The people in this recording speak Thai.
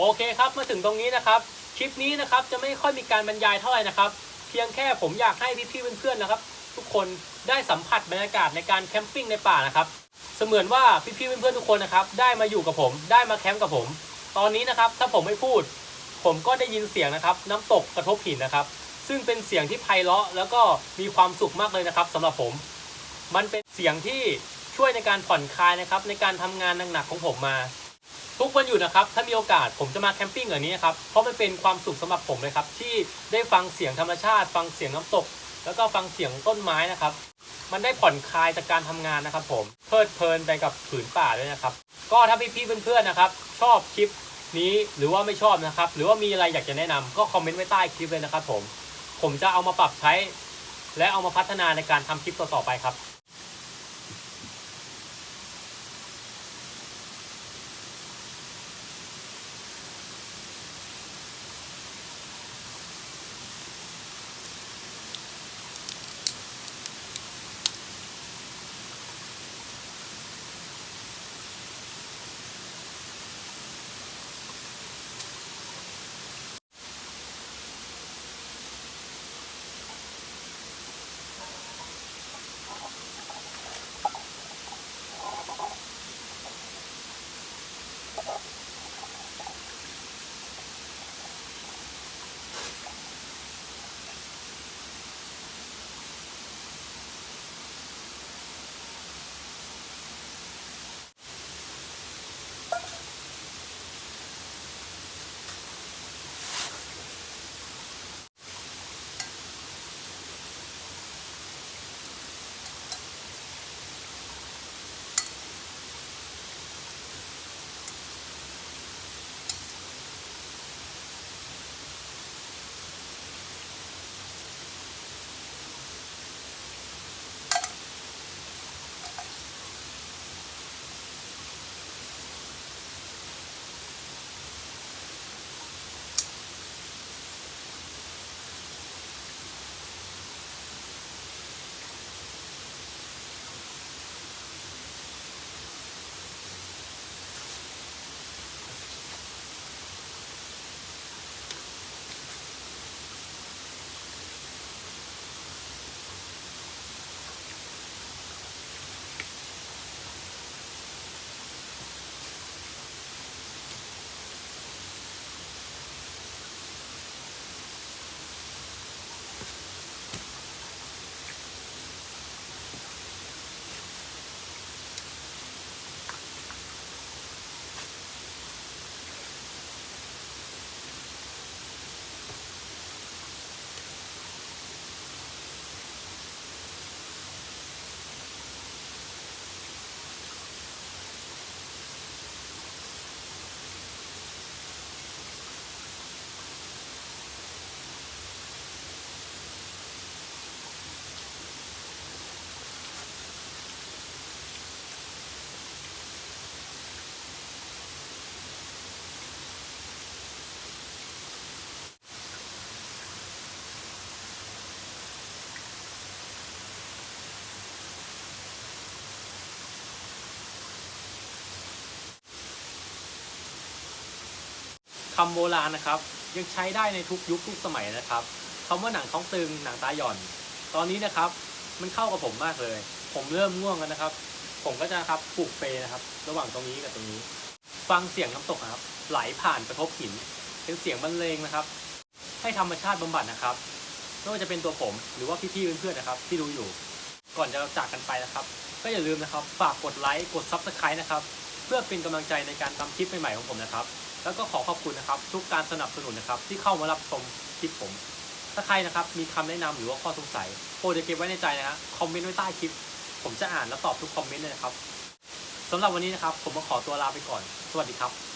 โอเคครับมาถึงตรงนี้นะครับคลิปนี้นะครับจะไม่ค่อยมีการบรรยายเท่าไหร่นะครับเพียงแค่ผมอยากให้พี่ๆเพื่อนๆนะครับ ทุกคนได้สัมผัสบรรยากาศในการแคมปิ้งในป่านะครับ เสมือนว่าพี่ๆเพื่อนๆทุกคนนะครับได้มาอยู่กับผมได้มาแคมป์กับผม ตอนนี้นะครับถ้าผมไม่พูด ผมก็ได้ยินเสียงนะครับ น้ำตกกระทบหินนะครับ ซึ่งเป็นเสียงที่ไพเราะแล้วก็มีความสุขมากเลยนะครับสำหรับผม มันเป็นเสียงที่ช่วยในการผ่อนคลายนะครับ ในการทำงานหนักๆของผมมา ทุกวันอยู่นะครับ ถ้ามีโอกาสผมจะมาแคมปิ้งแบบนี้ครับ เพราะมันเป็นความสุขสำหรับผมเลยครับ ที่ได้ฟังเสียงธรรมชาติ ฟังเสียงน้ำตก แล้วก็ฟังเสียงต้นไม้นะครับ มันได้ผ่อนคลายจากการทำงานนะครับ ผม เพลิดเพลินไปกับผืนป่าด้วยนะครับ ก็ถ้าพี่ๆเพื่อนๆนะครับ ชอบคลิปนี้หรือว่าไม่ชอบนะครับ หรือว่ามีอะไรอยากจะแนะนำก็คอมเมนต์ไว้ใต้คลิปเลยนะครับ ผม ผมจะเอามาปรับใช้ และเอามาพัฒนาในการทำคลิปต่อๆไปครับ คำโบราณนะครับ ยังใช้ได้ในทุกยุคทุกสมัยนะครับคำว่าหนังท้องตึงหนังตาหย่อน ตอนนี้นะครับมันเข้ากับผมมากเลย ผมเริ่มง่วงแล้วนะครับ ผมก็จะครับปลูกเปนะครับ ระหว่างตรงนี้กับตรงนี้ ฟังเสียงน้ำตกครับ ไหลผ่านกระทบหินเป็นเสียงบรรเลงนะครับ ให้ธรรมชาติบำบัดนะครับไม่ว่าจะเป็นตัวผมหรือว่าพี่ๆเพื่อนๆนะครับ ที่ดูอยู่ ก่อนจะจากกันไปนะครับ ก็อย่าลืมนะครับ ฝากกดไลค์กด Subscribe นะครับ เพื่อเป็นกำลังใจในการทำคลิปใหม่ๆของผมนะครับ แล้วก็ขอขอบคุณนะครับ ทุกการสนับสนุนนะครับ ที่เข้ามารับชมคลิปผม ถ้าใครนะครับมีคำแนะนำหรือว่าข้อสงสัยโปรดเก็บไว้ในใจนะฮะคอมเมนต์ไว้ใต้คลิป ผมจะอ่านและตอบทุกคอมเมนต์เลยนะครับสำหรับวันนี้นะครับ ผมมาขอตัวลาไปก่อน สวัสดีครับ